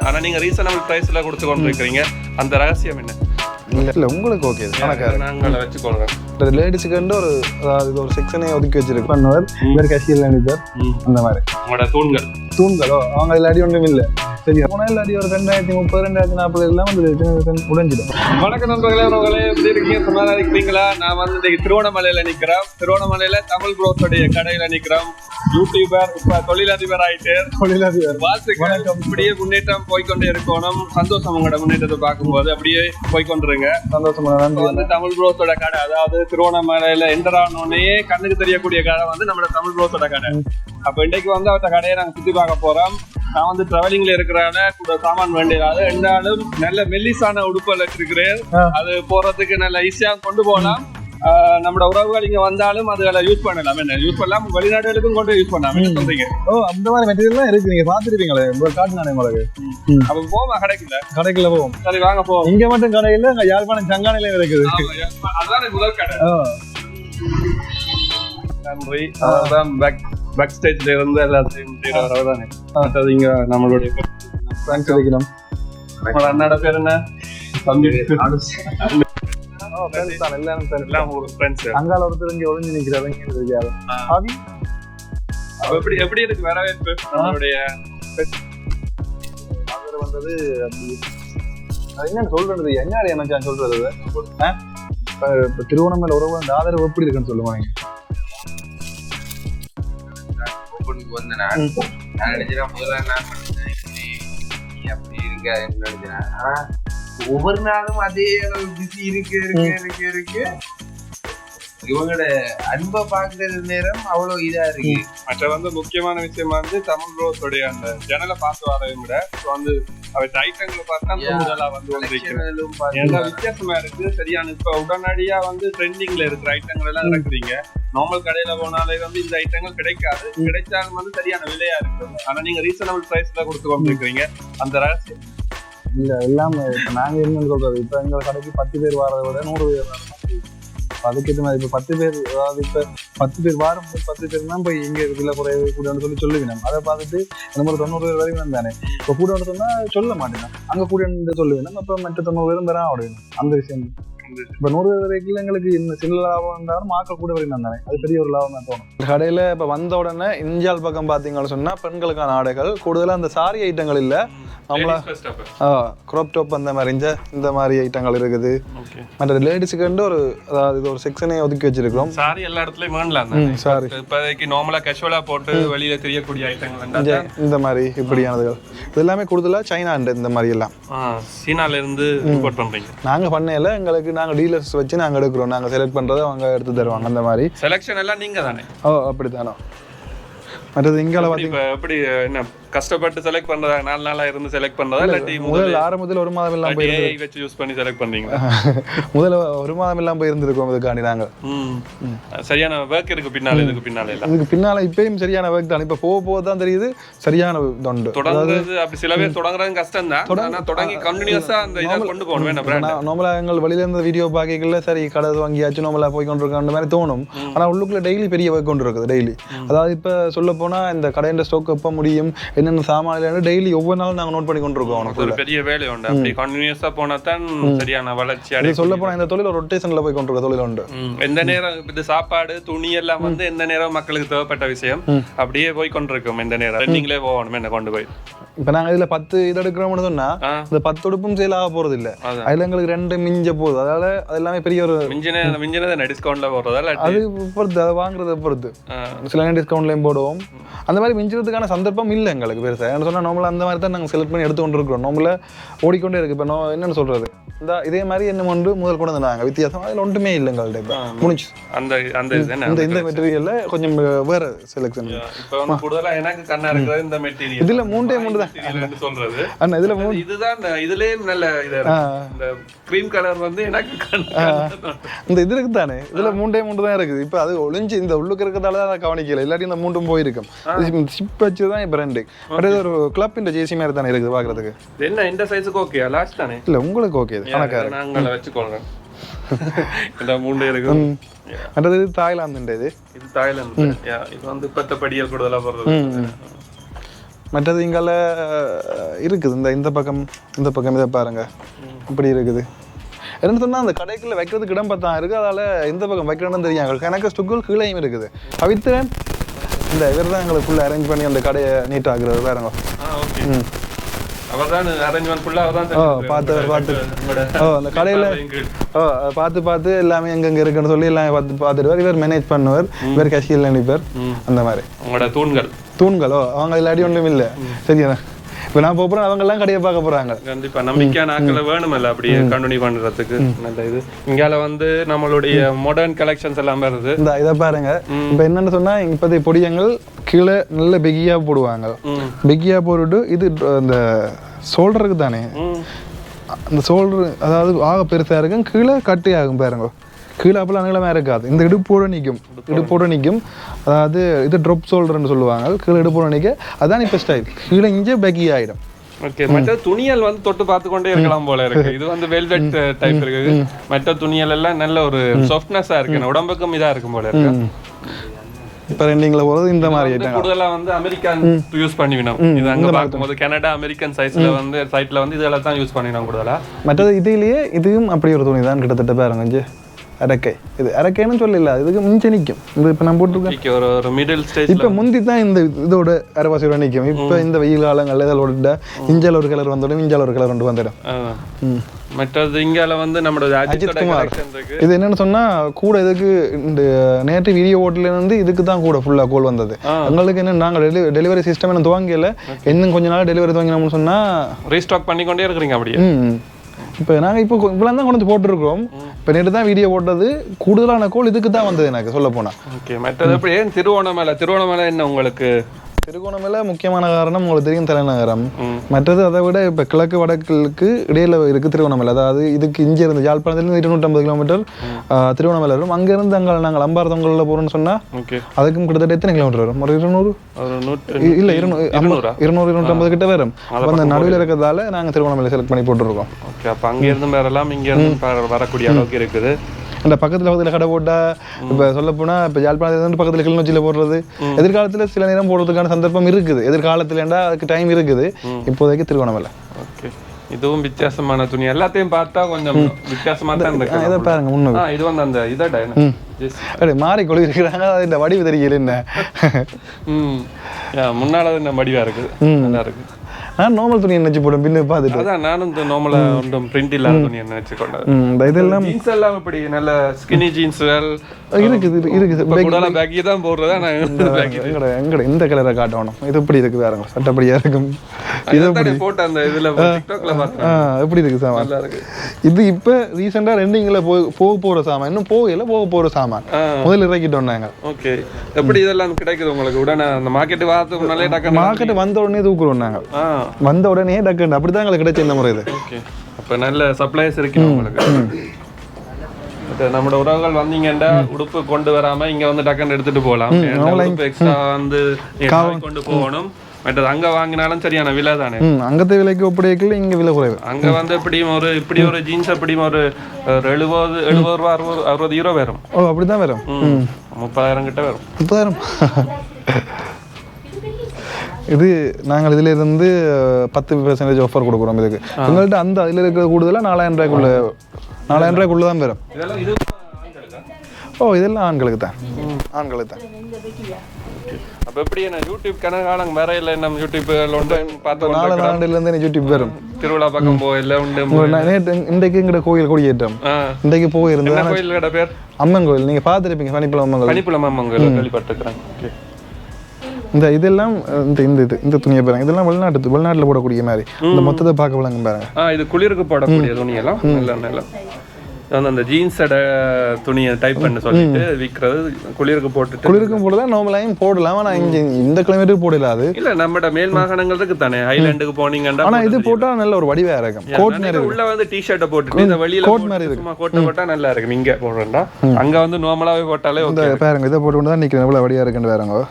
ஆனா நீங்க ரீசனபிள் பிரைஸ்ல கொடுத்து கொண்டு இருக்கிறீங்க அந்த ரகசியம் என்ன? இல்லை இல்லை உங்களுக்கு ஓகே கணக்காரு நாங்கள் வச்சுக்கொள்றேன் இந்த லேடிஸுக்கு வந்து ஒரு அதாவது இது ஒரு செக்ஷனே ஒதுக்கி வச்சிருக்கு. பண்ணுவார். இவர் கஷியில் நினைப்பார் அந்த மாதிரி. உங்களோட தூண்கள். தூண்களோ? அவங்க இல்லாடி ஒன்றும் இல்லை. சரி போனால் இல்லாடி ஒரு ரெண்டாயிரத்தி முப்பது ரெண்டாயிரத்தி நாற்பது எல்லாம் வந்து உடைஞ்சிடும் வணக்கம் நண்பர்களே உறவுகளே எப்படி இருக்கீங்க? சுமாரா இருக்கிறீங்களா நான் வந்து இன்னைக்கு திருவண்ணாமலையில நிக்கிறோம் திருவண்ணாமலையில தமிழ் ப்ரோஸோடைய கடையில நிக்கிறோம் யூடியூபர் இப்ப தொழிலதிபர் ஆயிட்டு. தொழிலாளர் வாழ்த்துக்கள். அப்படியே முன்னேற்றம் போய்க்கொண்டே இருக்கணும். சந்தோஷம் உங்களோட முன்னேற்றத்தை பார்க்கும்போது அப்படியே இப்ப நன்றி. வந்து தமிழ் ப்ரோஸோட கடை அதாவது திருவண்ணாமலையில என்டர் ஆனோடனே கண்ணுக்கு தெரியக்கூடிய கடை வந்து நம்மளோட தமிழ் ப்ரோஸோட கடை. அப்ப இன்னைக்கு வந்து அவத்த கடையை நாங்க சுத்தி பார்க்க போறோம். நான் வந்து டிராவலிங்ல இருக்கிறான கூட சாமான் வேண்டியது என்னாலும் நல்ல மெல்லிசான உடுப்பல் வச்சிருக்கிறேன். ஆ. அது போறதுக்கு நல்ல ஈஸியா கொண்டு போகலாம். நம்மளோட உறவுகள் இங்க வந்தாலும் அதுகளை யூஸ் பண்ணலாம். என்ன யூஸ் பண்ணலாம்? வெளிநாடுகளுக்கும் கொண்டு யூஸ் பண்ணலாம். என்ன சொல்றீங்க? ஓ அந்த மாதிரி மெட்டீரியல்லாம் இருக்கு. நீங்க பாத்துருப்பீங்களே உங்களுக்கு காட்டினானே உங்களுக்கு அப்ப போமா கடைக்குள்ள? கடைக்குள்ள போவோம். சரி வாங்க போவோம். இங்க மட்டும் கடையில அங்க யாழ்ப்பாணம் சங்கானையில இருக்குது. ஆமா, அதுதான் முதல் கடை. நன்றி. அதான் பேக் பேக் ஸ்டேஜ்ல இருந்து எல்லாத்தையும் செய்யறவர் தானே மற்றது இங்க நம்மளுடைய சொல்லிக்கலாம் உங்களோட அண்ணாட பேர் என்ன? தம்பி. எல்லாம் ஒரு ஃப்ரெண்ட்ஸ் அங்கால ஒருத்தர் இங்க ஒளிஞ்சு நிக்கிறாரு. இங்க இருக்காரு. அவி எப்படி எப்படி இருக்கு வரவேற்பு? நம்மளுடைய அவர் வந்தது அப்படி. அது என்ன சொல்றது? என்ன என்ன சொல்றது? திருவண்ணாமலை உறவு அந்த ஆதரவு எப்படி இருக்குன்னு சொல்லுவாங்க ஓப்பனுக்கு வந்த நான் நான் நினைச்சேன் முதல்ல நான் பண்ணேன்? இப்படி நீ அப்படி இருக்க நினைச்சேன். ஆனா ஒவ்வொரு நாளும் அதே அளவு பிஸி இருக்கு இருக்கு இருக்கு இருக்கு. இவங்களோட அன்பை பாக்குற நேரம் அவ்வளவு இதா இருக்கு. மற்ற வந்து முக்கியமான விஷயம் வந்து தமிழ் ரோஸோடைய அந்த ஜன்னலை பார்த்து வரதை விட வந்து அவை ஐட்டங்களை பார்த்தா. முதலா வந்து பாத்து- வித்தியாசமா இருக்கு சரியான இப்ப உடனடியா வந்து ட்ரெண்டிங்ல இருக்கிற ஐட்டங்கள் எல்லாம் இறக்குறீங்க. நார்மல் கடையில போனாலே வந்து இந்த ஐட்டங்கள் கிடைக்காது. கிடைச்சாலும் வந்து சரியான விலையா இருக்கும். ஆனா நீங்க ரீசனபிள் பிரைஸ்ல கொடுத்து கொண்டிருக்கீங்க அந்த ரகசியம். இல்ல எல்லாம் இப்ப நாங்க என்ன சொல்றது? இப்ப எங்க கடைக்கு பத்து பேர் வரதை விட நூறு பேர் இப்ப அதுக்கேற்ற மாதிரி இப்ப பத்து பேர் அதாவது இப்ப பத்து பேர் வாரம் பத்து பேர் தான் போய் இங்க விலை குறைவு கூடன்னு சொல்லி சொல்லுவினோம் அதை பார்த்துட்டு இந்த மாதிரி தொண்ணூறு பேர் வரைக்கும் தானே இப்ப கூட சொன்னா சொல்ல மாட்டேன் அங்க கூட சொல்லுவேன் அப்ப மற்ற தொண்ணூறு பேரும் பெறா விடுவேன் அந்த விஷயம். இப்ப நூறு வரைக்கும் எங்களுக்கு இந்த சின்ன லாபம் இருந்தாலும் மாக்கள் கூட வரைக்கும் தானே அது பெரிய ஒரு லாபம் தான் தோணும் கடையில இப்ப வந்த உடனே இந்தியால் பக்கம் பாத்தீங்கன்னு சொன்னா பெண்களுக்கான ஆடைகள் கூடுதலா அந்த சாரி ஐட்டங்கள் இல்ல. நம்மளா அப்ப. க்ராப் டாப் அந்த மாதிரி இந்த மாதிரி ஐட்டங்கள் இருக்குது. Okay. மற்ற லேடிஸுக்கு ஒரு அதாவது ஒரு செக்ஷனே ஒதுக்கி வச்சிருக்கிறோம். சாரி எல்லா இடத்துலயும் வாங்கலாம் ம், சாரி இப்போதைக்கு நார்மலா கேஷுவலா போட்டு வெளியில தெரியக்கூடிய ஐட்டங்கள் இந்த மாதிரி இப்படியானதுகள். இது எல்லாமே கூடுதலா சைனா இந்த மாதிரி எல்லாம். சீனால இருந்து இம்போர்ட் பண்றீங்க. நாங்க பண்ணையில எங்களுக்கு நாங்க டீலர்ஸ் வச்சு நாங்க எடுக்கிறோம். நாங்க செலக்ட் பண்றதை அவங்க எடுத்து தருவாங்க அந்த மாதிரி. செலெக்ஷன் எல்லாம் நீங்க தானே ஓ அப்படித்தானோ? மற்றது இங்கால எப்படி என்ன கஷ்டப்பட்டு செலக்ட் பண்றதா? நாலு நாளா இருந்து செலக்ட் பண்றதா? இல்லாட்டி முதல்ல ஆரம்பத்தில் ஒரு மாதம் இல்லாம போய் வச்சு யூஸ் பண்ணி செலக்ட் பண்றீங்களா? முதல்ல ஒரு மாதம் இல்லாம போய் இருந்திருக்கோம் இதுக்காண்டி நாங்க. சரியான ஒர்க் இருக்கு பின்னால இதுக்கு பின்னால இதுக்கு பின்னால இப்பயும் சரியான ஒர்க் தான். இப்ப போக போக தான் தெரியுது சரியான தொண்டு. தொடங்குறது அப்படி சில பேர் தொடங்குறது கஷ்டம் தான் தொடங்கி கண்டினியூஸா அந்த இதை கொண்டு போகணும். நார்மலா எங்கள் வெளியில இருந்து வீடியோ பார்க்கல சரி கடை வாங்கியாச்சு நார்மலா போய் கொண்டிருக்கோம் அந்த மாதிரி தோணும். ஆனா உள்ளுக்குள்ள டெய்லி பெரிய ஒர்க் கொண்டு இருக்குது டெய்லி அதாவது இப்ப சொல்ல போனா இந்த கடையின் ஸ்டாக் எப்ப முடியும் என்னென்ன சாமான் டெய்லி ஒவ்வொரு நாளும் நாங்க நோட் பண்ணி கொண்டிருக்கோம் ஒரு அவனுக்குள்ள பெரிய வேலை உண்டு. அப்படி கண்டினியூஸா போனா தான் சரியான வளர்ச்சி இது அடையும். சொல்ல போனா இந்த தொழில் ஒரு ரொட்டேஷன்ல போய் கொண்டிருக்க தொழில் உண்டு. எந்த நேரம் இது சாப்பாடு துணி எல்லாம் வந்து எந்த நேரம் மக்களுக்கு தேவைப்பட்ட விஷயம் அப்படியே போய் கொண்டிருக்கும் எந்த நேரம். நீங்களே போகணும் என்ன கொண்டு போய். இப்ப நாங்க இதுல பத்து இது எடுக்கிறோம்னு சொன்னா. இந்த பத்து உடுப்பும் சேல் ஆக போறது இல்ல. அதுல எங்களுக்கு ரெண்டு மிஞ்ச போகுது அதால அது எல்லாமே பெரிய ஒரு மிஞ்சின மிஞ்சினது டிஸ்கவுண்ட்ல போடுறதா இல்லாட்டி? அது பொறுத்து அதை வாங்குறத பொறுத்து. சில டிஸ்கவுண்ட்லையும் போடுவோம். அந்த மாதிரி மிஞ்சுறதுக்கான சந்தர்ப்பம் இல்லை எங்களுக்கு. பெருசாக என்ன சொன்னால் நார்மலாக அந்த மாதிரி தான் நாங்கள் செலக்ட் பண்ணி எடுத்து கொண்டு இருக்கிறோம் நார்மலாக ஓடிக்கொண்டே இருக்குது இப்போ நான் என்னென்னு சொல்றது? இந்த இதே மாதிரி என்ன ஒன்று முதல் கொண்டு வந்தாங்க. வித்தியாசம். அதில் ஒன்றுமே இல்லை எங்கள்கிட்ட இப்போ. முடிஞ்சு அந்த அந்த இந்த இந்த மெட்டீரியலில் கொஞ்சம் வேற செலெக்ஷன் இப்ப வந்து கூடுதலா எனக்கு கண்ணா இருக்கிறது இந்த மெட்டீரியல் இதுல மூன்றே மூன்று தான். சொல்றது. அண்ணா இதில் மூணு இதுதான் இதுலயும் நல்ல இது இந்த கிரீம் கலர் வந்து எனக்கு இந்த இது இருக்கு தானே இதுல மூன்றே மூன்று தான் இருக்குது. இப்போ அது ஒளிஞ்சு இந்த உள்ளுக்கு இருக்கிறதால தான் கவனிக்கல. இல்லாட்டி இந்த மூன்றும் போயிருக்கும். ஷிப் வச்சு தான் இப்போ ரெண்டு. பட் இது ஒரு கிளப் இந்த ஜேசி மாதிரி தானே இருக்குது பார்க்கறதுக்கு? என்ன இந்த சைஸுக்கு ஓகே லாஸ்ட் தானே? இல்லை உங்களுக்கு ஓகே கணக்காக நாங்கள வச்சுக்கோங்க. இந்த மூணு இருக்கு மற்றது இது. இது தாய்லாந்து. Yeah, இது வந்து இப்பத்த படியல் கூடுதலா போடுறது மற்றது இங்கால இருக்குது. இந்த இந்த பக்கம் இந்த பக்கம் இதை பாருங்க. இப்படி இருக்குது. என்ன சொன்னா அந்த கடைக்குள்ள வைக்கிறதுக்கு இடம் பார்த்தா இருக்கு. அதால இந்த பக்கம் வைக்கணும்னு தெரியும். எனக்கு ஸ்டுக்குள் கீழேயும் இருக்குது. அவித்திரன் இந்த இவர் தான் எங்களுக்குள்ள அரேஞ்ச் பண்ணி அந்த கடையை நீட் ஆகுறது ஓகே ம். பார்த்தவர் பார்த்து ஓ அந்த கடையில் ஓ பார்த்து பார்த்து எல்லாமே எங்கெங்க இருக்குன்னு சொல்லி எல்லாம் பார்த்து பார்த்துடுவார் இவர் மேனேஜ் பண்ணுவார். இவர் கஷியில் நினைப்பார் அந்த மாதிரி. உங்களோட தூண்கள். தூண்களோ? அவங்க இல்லாட்டி ஒன்றும் இல்லை. சரியா? இப்போ நான் போகிறேன் அவங்க எல்லாம் கடையை பார்க்க போறாங்க. கண்டிப்பா நம்பிக்கையான ஆட்களை வேணுமல்ல அப்படியே கண்டினியூ பண்றதுக்கு. நல்ல இது? இங்கால வந்து நம்மளுடைய மாடர்ன் கலெக்ஷன்ஸ் எல்லாம் வருது. இந்த இதை பாருங்க. இப்போ என்னன்னு சொன்னா இப்போதைய பொடியங்கள் கீழே நல்ல பெகியா போடுவாங்க. பெகியா போட்டுட்டு இது இந்த ஷோல்டருக்கு தானே. அந்த ஷோல்டர் அதாவது ஆக பெருசா இருக்கும் கீழே கட்டி ஆகும் பாருங்க. கீழே அப்பெல்லாம் நீளமா இருக்காது. இந்த இடுப்போட நிற்கும். இடுப்போட நிற்கும். அதாவது இது ட்ரொப் ஷோல்டர்னு சொல்லுவாங்க. கீழே இடுப்போட நிற்க. அதான் இப்போ ஸ்டைல் கீழே இங்கே பெகி ஆயிடும். ஓகே மற்ற துணியல் வந்து தொட்டு பார்த்து கொண்டே இருக்கலாம் போல இருக்கு. இது வந்து வெல்வெட் டைப் இருக்கு மற்ற துணியல் எல்லாம் நல்ல ஒரு சாஃப்ட்னஸா இருக்கு. உடம்புக்கும் இதா இருக்கும் போல இருக்கு. இப்போ ரெண்டிங்கில் போகிறது இந்த மாதிரி கூடுதலா வந்து அமெரிக்கன் யூஸ் பண்ணிவினோம் இது அங்க பார்க்கும்போது கனடா அமெரிக்கன் சைஸ்ல வந்து சைட்ல வந்து இதெல்லாம் தான் யூஸ் பண்ணினோம் கூடுதலா. மற்றது இதுலயே இதுவும் அப்படி ஒரு துணி தான் கிட்டத்தட்ட பாருங்க அரக்கை இது அரக்கைன்னு சொல்லல இதுக்கு மிஞ்ச நிற்கும் இது இப்போ நான் போட்டிருக்கேன். ஓகே ஒரு ஒரு மிடில் ஸ்டேஜ் இப்போ முந்தி தான் இந்த இதோட அரைவாசி ரூபா நிற்கும் இப்போ இந்த வெயில் காலங்களில் இதோட இஞ்சால ஒரு கலர் வந்துடும் இஞ்சால ஒரு கலர் ரெண்டு வந்துடும். மற்றது இங்கால வந்து நம்மளோட அஜித்தோட குமார். இது என்னன்னு சொன்னா கூட இதுக்கு இந்த நேற்று வீடியோ ஓட்டில இருந்து இதுக்கு தான் கூட ஃபுல்லா கோல் வந்தது. எங்களுக்கு என்ன நாங்க டெலிவரி சிஸ்டம் என்ன துவங்கல இன்னும் கொஞ்ச நாள் டெலிவரி துவங்கினோம்னு சொன்னா ரீஸ்டாக் பண்ணிக்கொண்டே இருக்கிறீங்க அப்படியே? இப்போ நாங்க இப்போ இவ்வளோ தான் கொண்டு வந்து போட்டிருக்கிறோம். இப்போ நேற்று தான் வீடியோ போட்டது. கூடுதலான கோல் இதுக்கு தான் வந்தது எனக்கு சொல்ல போனா. ஓகே மற்றது எப்படி திருவோணமலை? திருவோணமலை என்ன உங்களுக்கு திருகோணமலை முக்கியமான காரணம் உங்களுக்கு தெரியும் தலைநகரம். மற்றது அதை விட இப்போ கிழக்கு வடக்குக்கு இடையில இருக்கு திருவண்ணாமலை அதாவது இதுக்கு இருந்து யாழ்ப்பாணத்துலேருந்து இருநூற்றம்பது கிலோமீட்டர் திருவண்ணாமலை வரும். அங்கேருந்து அங்கே நாங்கள் அம்பாரத்தங்களில் போகிறோம்னு சொன்னா ஓகே. அதுக்கும் கிட்டத்தட்ட எத்தனை கிலோமீட்டர் வரும்? ஒரு இருநூறு? இல்ல இருநூறு இருநூறா? இருநூறு இருநூற்றம்பது கிட்ட வரும். அந்த நடுவில் இருக்கிறதால நாங்கள் திருவண்ணாமலை செலக்ட் பண்ணி போட்டுருக்கோம். ஓகே அப்ப அங்க இருந்து வரலாம் இங்க இருந்து வர- வரக்கூடிய அளவுக்கு இருக்குது. இந்த பக்கத்துல பக்கத்துல கடை போட்டா இப்ப சொல்ல போனா இப்ப யாழ்ப்பாணத்துல பக்கத்துல கிளிநொச்சியில போடுறது. எதிர்காலத்துல சில நேரம் போடுறதுக்கான சந்தர்ப்பம் இருக்குது. எதிர்காலத்துலண்டா அதுக்கு டைம் இருக்குது. இப்போதைக்கு திருவண்ணாமலை ஓகே. இதுவும் வித்தியாசமான துணி. எல்லாத்தையும் பார்த்தா கொஞ்சம் வித்தியாசமா தான் ஆ, இதை இருக்கு பாருங்க முன்னது ஆ, இது வந்து அந்த இதடா என்ன. அப்படியே மாறி கொழு இருக்கிறாங்க அது இந்த வடிவு தெரியல என்ன? முன்னால இந்த மடிவா இருக்குது நல்லா இருக்கு. நான் நார்மல் துணி நினைச்சு போட்டேன் பின்ன பார்த்துட்டு. அதான் நானும் இந்த நார்மலா ஒன்றும் பிரிண்ட் இல்லாத துணி நினைச்சு கொண்டது. இதெல்லாம் ஜீன்ஸ் எல்லாம் இப்படி நல்ல ஸ்கினி ஜீன்ஸ்கள் இருக்குது இருக்குது பேக்கி தான் போடுறதா நான் எங்கட எங்கட இந்த கலரை காட்டணும். இது எப்படி இருக்கு வேறங்க சட்டப்படியா இருக்கும். இது இதை போட்டு அந்த இதுல டிக்டாக்ல எப்படி இருக்கு சாமான்? இது இப்ப ரீசெண்டா ரெண்டிங்ல போய் போக போற சாமான். இன்னும் போகல போக போற சாமான். முதல்ல இறக்கிட்டோம் நாங்க. ஓகே. எப்படி இதெல்லாம் கிடைக்குது உங்களுக்கு? உடனே அந்த மார்க்கெட் வாரத்துக்கு முன்னாலே மார்க்கெட் வந்த உடனே தூக்குறோம் நாங்க. வந்த உடனே டக்குன்னு அப்படிதான் எங்களுக்கு கிடைச்ச இந்த முறை இது. ஓகே அப்ப நல்ல சப்ளைஸ் இருக்கு உங்களுக்கு நம்மளோட உறவுகள் வந்தீங்கன்னா உடுப்பு கொண்டு வராம இங்க வந்து டக்குன்னு எடுத்துட்டு போகலாம். உடுப்பு எக்ஸ்ட்ரா வந்து கொண்டு போகணும். மற்றது அங்க வாங்கினாலும் சரியான விலை தானே. ம் அங்கത്തെ விலைக்கு ஒப்படைக்கல இங்க விலை குறைவு. அங்க வந்து எப்படியும் ஒரு இப்படி ஒரு ஜீன்ஸ் எப்படியும் ஒரு எழுபது எழுபது ரூபா அறுபது அறுபது யூரோ வரும். ஓ அப்படிதான் வரும். முப்பதாயிரம் கிட்ட வரும். முப்பதாயிரம். இது நாங்கள் இதுல இருந்து அஹ், பத்து பெர்சன்டேஜ் ஆஃபர் கொடுக்குறோம் இதுக்கு. உங்கள்ட்ட அந்த அதுல இருக்கிற கூடுதலா நாலாயிரம் ரூபாய்க்குள்ள நாலாயிரம் ரூபாய்க்குள்ள தான் வரும். ஓ இதெல்லாம் ஆண்களுக்கு தான். ஆண்களுக்கு தான். அப்ப எப்படி என்ன யூடியூப் கணக்காலம் வேற இல்ல நம்ம யூடியூப் பார்த்து நாலு எனக்கு யூடியூப் வரும். திருவிழா பக்கம் போயில உண்டு உங்க நான் நேற்று இன்றைக்கு எங்கட கோயில் கொடியேற்றம். இன்றைக்கு போயிருந்தேன். என்ன கோயில் கடை பேர்? அம்மன் கோயில். நீங்க பார்த்துருப்பீங்க பனிப்புல அம்மன் கோயில் பனிப்புலம் அம்மங்கல் கேள்விப்பட்டிருக்கிறேன். ஓகே இந்த இதெல்லாம் இந்த இந்த இது இந்த துணியை பாருங்க. இதெல்லாம் வெளிநாட்டு வெளிநாட்டுல போடக்கூடிய மாதிரி. இந்த மொத்தத்தை பார்க்க விளங்க பாருங்க. ஆ இது குளிருக்கு போடக்கூடிய துணி எல்லாம் நல்ல நல்ல. அந்த ஜீன்ஸோட துணியை டைப் பண்ண சொல்லிட்டு விற்கிறது குளிருக்கு போட்டுட்டு. குளிருக்கும் போடலாம் நார்மலாயும் போடலாம். ஆனா இங்க இந்த கிளைமேட்டுக்கு போடல அது. இல்ல நம்மட மேல் மாகாணங்கள் இருக்கு தானே. ஹைலாண்டுக்கு போனீங்கன்னா ஆனா இது போட்டா நல்ல ஒரு வடிவா இருக்கும் கோட் மாதிரி உள்ள வந்து டி ஷர்ட்டை போட்டுட்டு இந்த வெளியில கோட் போட்டு மாதிரி சும்மா கோட்டை போட்டா நல்லா இருக்கும். இங்க போடுறேன்டா. அங்க வந்து நார்மலாவே போட்டாலே இந்த பாருங்க இதை போட்டு தான் நிக்கிறேன். எவ்வளவு வடிவா இருக்குன்னு பாருங்க.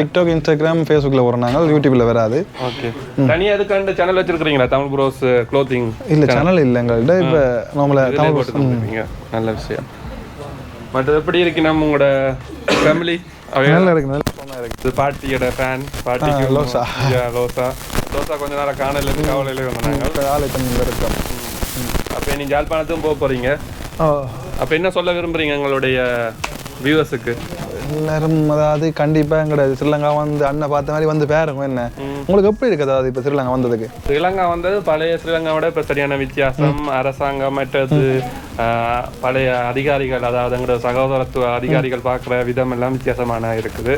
டிக்டாக் இன்ஸ்டாகிராம் ஃபேஸ்புக்ல போடுறாங்க யூடியூப்ல வராது. ஓகே தனியா எதுக்காண்டு சேனல் வச்சிருக்கீங்களா தமிழ் ப்ரோஸ் க்ளோத்திங் இல்ல சேனல் இல்ல எங்கள்கிட்ட இப்ப நார்மலா இதுலயே போட்டு தந்துருக்கீங்க நல்ல விஷயம். மற்றது எப்படி இருக்கு நம்ம உங்களோட ஃபேமிலி நல்லா இருக்கு நல்ல phone-ஆ இருக்கு. இது பாட்டியோட ஃபேன் பாட்டிக்கு ஆ, லோசா. லோசா. லோசா கொஞ்ச நேரம் காணல இருந்து கவலையில வந்தாங்க ஆளை கொஞ்சம் இருக்கோம். அப்ப நீங்க ஜாழ்ப்பாணத்துக்கும் போக போறீங்க. ஓ அப்ப என்ன சொல்ல விரும்புறீங்க எங்களுடைய வியூவர்ஸுக்கு எல்லாரும் அதாவது கண்டிப்பா எங்கட ஸ்ரீலங்கா வந்து அண்ணன் பார்த்த மாதிரி வந்து பேருங்க என்ன? உங்களுக்கு எப்படி இருக்கு அதாவது இப்ப ஸ்ரீலங்கா வந்ததுக்கு? ஸ்ரீலங்கா வந்தது பழைய ஸ்ரீலங்காவோட இப்ப சரியான வித்தியாசம். அரசாங்கம் மற்றது பழைய அதிகாரிகள் அதாவது எங்களோட சகோதரத்துவ அதிகாரிகள் பார்க்குற விதம் எல்லாம் வித்தியாசமான இருக்குது.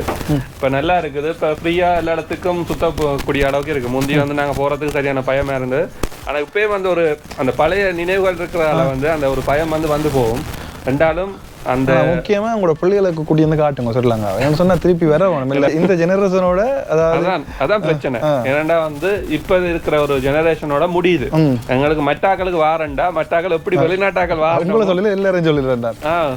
இப்ப நல்லா இருக்குது. இப்ப ஃப்ரீயா எல்லா இடத்துக்கும் சுத்தக்கூடிய அளவுக்கு இருக்கு. முந்தி வந்து நாங்க போறதுக்கு சரியான பயமா இருந்தது. ஆனா இப்பயே வந்து ஒரு அந்த பழைய நினைவுகள் இருக்கிறதால வந்து அந்த ஒரு பயம் வந்து வந்து போகும். ரெண்டாலும் அந்த முக்கியமா உங்களோட பிள்ளைகளுக்கு கூட்டி வந்து காட்டுங்க ஸ்ரீலங்கா என்ன சொன்னா திருப்பி வர வேணும். இல்ல இந்த ஜெனரேஷனோட அதாவது அதான் அதான் பிரச்சனை. ஏன்னா வந்து இப்ப இருக்கிற ஒரு ஜெனரேஷனோட முடியுது. எங்களுக்கு மட்டாக்களுக்கு வாரண்டா? மட்டாக்கள் எப்படி வெளிநாட்டாக்கள் உங்களை வாரணும் சொல்லல எல்லாரும் சொல்லிடுறேன்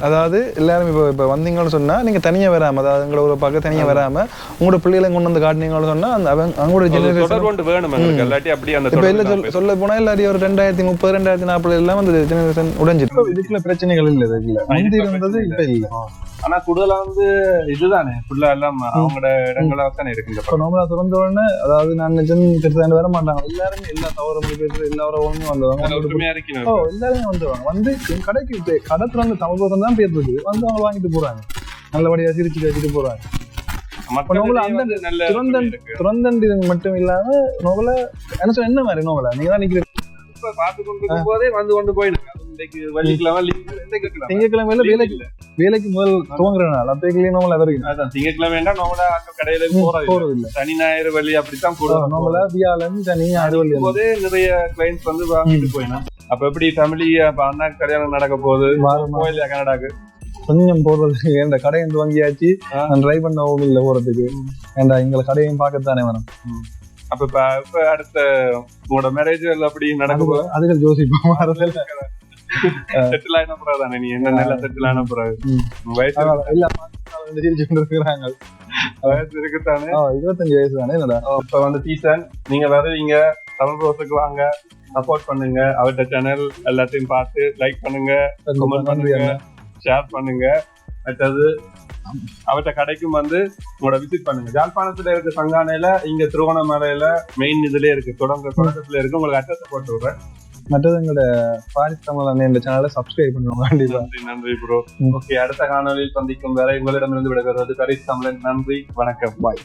அதாவது எல்லாரும் இப்போ இப்போ வந்தீங்கன்னு சொன்னா நீங்க தனியா வராம அதாவது எங்களை ஒரு பக்கம் தனியா வராம உங்களோட பிள்ளைகளை கொண்டு வந்து காட்டினீங்கன்னு சொன்னா அந்த அவங்க அவங்களோட ஜெனரேஷன் தொடர்பு வேணும் எங்களுக்கு. இல்லாட்டி அப்படி அந்த இப்ப இல்ல சொல்ல போனா எல்லாரும் ஒரு ரெண்டாயிரத்தி முப்பது ரெண்டாயிரத்தி நாற்பது எல்லாம் வந்து ஜெனரேஷன் உடைஞ்சிட்டு இதுக்குள்ள பிரச்சனைகள் இல்ல இதுக்குள்ள இருந்தது இப்ப இல்ல. ஆனா கூடுதலா வந்து இதுதானே. ஃபுல்லா எல்லாம் அவங்களோட இடங்களா தானே இருக்கு இப்ப நம்மளா திறந்த உடனே அதாவது நான் நிஜம் கிட்ட வர மாட்டாங்க. எல்லாருமே எல்லா தவறும் பேசுறது எல்லா உறவுமே வந்தவங்க. பக்கம். அவங்களோட ஒற்றுமையா இருக்கணும் ஓ எல்லாருமே வந்துருவாங்க. வந்து கடைக்கு கடை திறந்து தமிழ் பக்கம் தான் பேர் இருக்குது வந்து அவங்க வாங்கிட்டு போறாங்க. நல்லபடியா சிரிச்சு வச்சுட்டு போறாங்க. மட்டும் இல்லாம நோவல என்ன சொல்ல என்ன மாதிரி நோவல நீங்க தான் நிக்கிறீங்க. இப்ப பார்த்து போதே வந்து கொண்டு போயிடுங்க. திங்கக்கிழமையில வேலைக்கு வேலைக்கு முதல் துவங்குற நாள். அப்பேக்கிலேயே நோவல வரைக்கும் அதான் வேண்டாம் நம்மள கடையில போறது இல்ல. சனி ஞாயிறு வெள்ளி அப்படித்தான் போடுவோம். நோவல வியாழன் சனி அறுவல் போதே நிறைய கிளைண்ட்ஸ் வந்து வாங்கிட்டு போயிடும் அப்ப எப்படி ஃபேமிலி அப்ப அண்ணா கல்யாணம் நடக்க போகுது? கோயில கனடாக்கு? கொஞ்சம் போறது. இந்த கடையை வாங்கியாச்சு? ஆ. நான் ட்ரை பண்ணவும் இல்லை போறதுக்கு. ஏன்டா எங்களை கடையையும் பார்க்கத்தானே வேணும் அப்ப இப்ப அடுத்த உங்களோட மேரேஜ் அப்படி நடக்க போகுது அதுகள் யோசிப்போம் வரதில்ல செட்டில் ஆன பிறகு தானே நீ? என்ன நல்லா செட்டில் ஆன பிறகு வயசு சிரிச்சு கொண்டு இருக்கிறாங்க வயசு இருக்குத்தானே ஆ, இருபத்தஞ்சு வயசு தானே என்னடா? இப்ப வந்து சீசன். நீங்க வருவீங்க தமிழ் ரோஸுக்கு வாங்க சப்போர்ட் பண்ணுங்க. அவர்கிட்ட சேனல் எல்லாத்தையும் பார்த்து லைக் பண்ணுங்க கமெண்ட் பண்ணுங்க ஷேர் பண்ணுங்க. அடுத்தது அவர்கிட்ட கடைக்கும் வந்து உங்களோட விசிட் பண்ணுங்க. ஜாழ்ப்பாணத்துல இருக்க சங்கானையில இங்க திருவண்ணாமலையில மெயின் இதுலயே இருக்கு. தொடங்க தொடக்கத்துல இருக்கு. உங்களுக்கு அட்ரஸ் போட்டு விடுறேன். மற்றது எங்களோட பாரிஸ் தமிழ் இந்த சேனலை சப்ஸ்கிரைப் பண்ணுவோம் கண்டிப்பா. நன்றி நன்றி ப்ரோ. ஓகே அடுத்த காணொலியில் சந்திக்கும் வரை உங்களிடமிருந்து விடைபெறுவது கரிஸ் தமிழன். நன்றி வணக்கம். பாய்